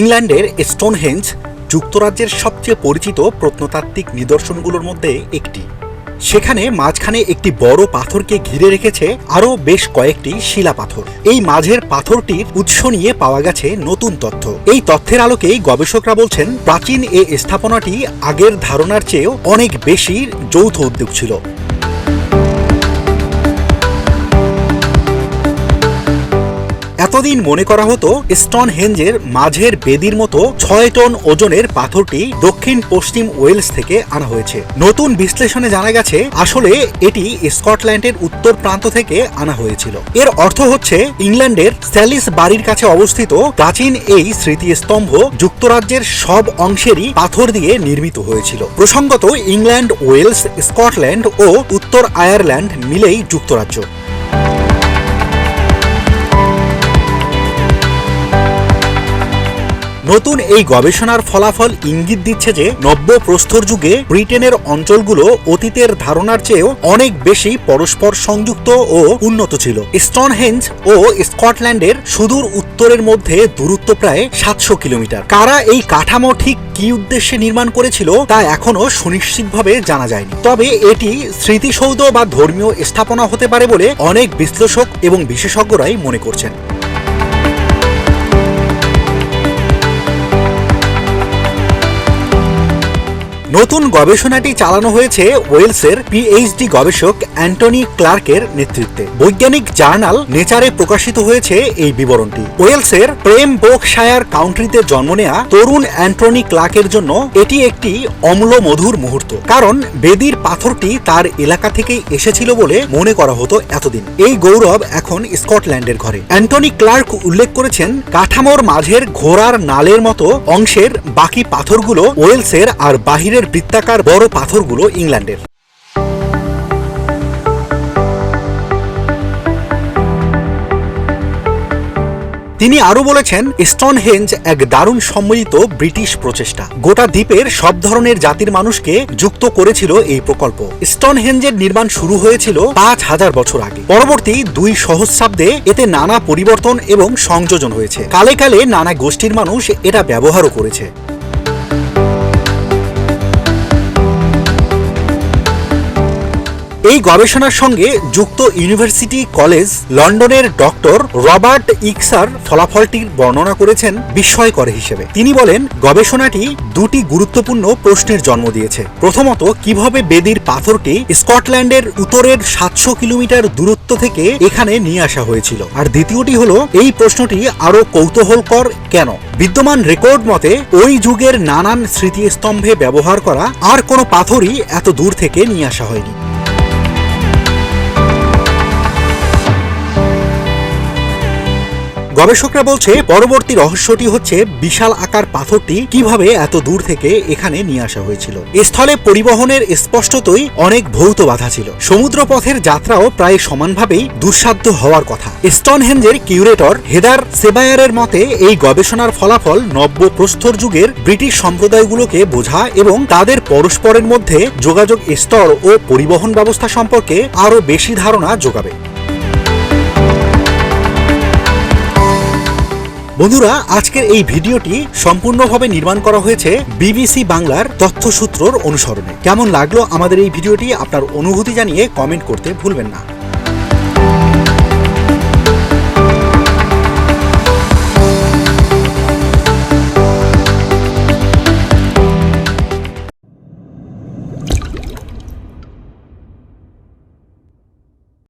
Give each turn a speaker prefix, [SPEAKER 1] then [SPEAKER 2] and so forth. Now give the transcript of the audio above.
[SPEAKER 1] ইংল্যান্ডের স্টোনহেঞ্জ যুক্তরাজ্যের সবচেয়ে পরিচিত প্রত্নতাত্ত্বিক নিদর্শনগুলোর মধ্যে একটি। সেখানে মাঝখানে একটি বড় পাথরকে ঘিরে রেখেছে আরও বেশ কয়েকটি শিলা পাথর এই মাঝের পাথরটির উৎস নিয়ে পাওয়া গেছে নতুন তথ্য। এই তথ্যের আলোকেই গবেষকরা বলছেন, প্রাচীন এই স্থাপনাটি আগের ধারণার চেয়েও অনেক বেশি যৌথ উদ্যোগ ছিল। এতদিন মনে করা হতো স্টন হেঞ্জের মাঝের বেদির মতো ছয় টন ওজনের পাথরটি দক্ষিণ পশ্চিম ওয়েলস থেকে আনা হয়েছে। নতুন বিশ্লেষণে জানা গেছে, আসলে এটি স্কটল্যান্ডের উত্তর প্রান্ত থেকে আনা হয়েছিল। এর অর্থ হচ্ছে, ইংল্যান্ডের স্যালিস বাড়ির কাছে অবস্থিত প্রাচীন এই স্মৃতিস্তম্ভ যুক্তরাজ্যের সব অংশেরই পাথর দিয়ে নির্মিত হয়েছিল। প্রসঙ্গত, ইংল্যান্ড, ওয়েলস, স্কটল্যান্ড ও উত্তর আয়ারল্যান্ড মিলেই যুক্তরাজ্য। নতুন এই গবেষণার ফলাফল ইঙ্গিত দিচ্ছে যে নব্য প্রস্তর যুগে ব্রিটেনের অঞ্চলগুলো অতীতের ধারণার চেয়েও অনেক বেশি পরস্পর সংযুক্ত ও উন্নত ছিল। স্টোনহেঞ্জ ও স্কটল্যান্ডের সুদূর উত্তরের মধ্যে দূরত্ব প্রায় সাতশো কিলোমিটার। কারা এই কাঠামো ঠিক কি উদ্দেশ্যে নির্মাণ করেছিল তা এখনও সুনিশ্চিতভাবে জানা যায়নি। তবে এটি স্মৃতিসৌধ বা ধর্মীয় স্থাপনা হতে পারে বলে অনেক বিশ্লেষক এবং বিশেষজ্ঞরাই মনে করছেন। নতুন গবেষণাটি চালানো হয়েছে ওয়েলসের পিএইচডি গবেষক অ্যান্টনি ক্লার্কের নেতৃত্বে। বৈজ্ঞানিক জার্নাল নেচারে প্রকাশিত হয়েছে এই বিবরণটি। ওয়েলসের প্রেম বোকশায়ার কাউন্ট্রিতে জন্ম নেয়া তরুণ অ্যান্টনি ক্লার্কের জন্য এটি একটি অম্ল মধুর মুহূর্ত। কারণ বেদির পাথরটি তার এলাকা থেকেই এসেছিল বলে মনে করা হতো এতদিন। এই গৌরব এখন স্কটল্যান্ডের ঘরে। অ্যান্টনি ক্লার্ক উল্লেখ করেছেন, কাঠামোর মাঝের ঘোড়ার নালের মতো অংশের বাকি পাথরগুলো ওয়েলসের আর বাহিরের বৃত্তাকার বড় পাথরগুলো ইংল্যান্ডের। তিনি আরও বলেছেন, স্টোনহেঞ্জ এক দারুণ সম্মিলিত ব্রিটিশ প্রচেষ্টা। গোটা দ্বীপের সব ধরনের জাতির মানুষকে যুক্ত করেছিল এই প্রকল্প। স্টোনহেঞ্জের নির্মাণ শুরু হয়েছিল পাঁচ হাজার বছর আগে। পরবর্তী দুই সহস্রাব্দে এতে নানা পরিবর্তন এবং সংযোজন হয়েছে। কালে কালে নানা গোষ্ঠীর মানুষ এটা ব্যবহারও করেছে। এই গবেষণার সঙ্গে যুক্ত ইউনিভার্সিটি কলেজ লন্ডনের ডক্টর রবার্ট ইকসার ফলাফলটির বর্ণনা করেছেন বিস্ময়কর হিসেবে। তিনি বলেন, গবেষণাটি দুটি গুরুত্বপূর্ণ প্রশ্নের জন্ম দিয়েছে। প্রথমত, কীভাবে বেদির পাথরটি স্কটল্যান্ডের উত্তরের সাতশো কিলোমিটার দূরত্ব থেকে এখানে নিয়ে আসা হয়েছিল। আর দ্বিতীয়টি হলো, এই প্রশ্নটি আরও কৌতূহলকর কেন? বিদ্যমান রেকর্ড মতে, ওই যুগের নানান স্মৃতিস্তম্ভে ব্যবহার করা আর কোনো পাথরই এত দূর থেকে নিয়ে আসা হয়নি। গবেষকরা বলছে, পরবর্তী রহস্যটি হচ্ছে বিশাল আকার পাথরটি কীভাবে এত দূর থেকে এখানে নিয়ে আসা হয়েছিল। স্থলে পরিবহনের স্পষ্টতই অনেক ভৌত বাধা ছিল। সমুদ্র পথের যাত্রাও প্রায় সমানভাবেই দুঃসাধ্য হওয়ার কথা। স্টনহেঞ্জের কিউরেটর হেদার সেবায়ারের মতে, এই গবেষণার ফলাফল নব্য প্রস্তর যুগের ব্রিটিশ সম্প্রদায়গুলোকে বোঝা এবং তাদের পরস্পরের মধ্যে যোগাযোগ স্তর ও পরিবহন ব্যবস্থা সম্পর্কে আরও বেশি ধারণা যোগাবে। বন্ধুরা, আজকের এই ভিডিওটি সম্পূর্ণভাবে নির্মাণ করা হয়েছে বিবিসি বাংলার তথ্যসূত্রর অনুসরণে। কেমন লাগল আমাদের এই ভিডিওটি, আপনার অনুভূতি জানিয়ে কমেন্ট করতে ভুলবেন না।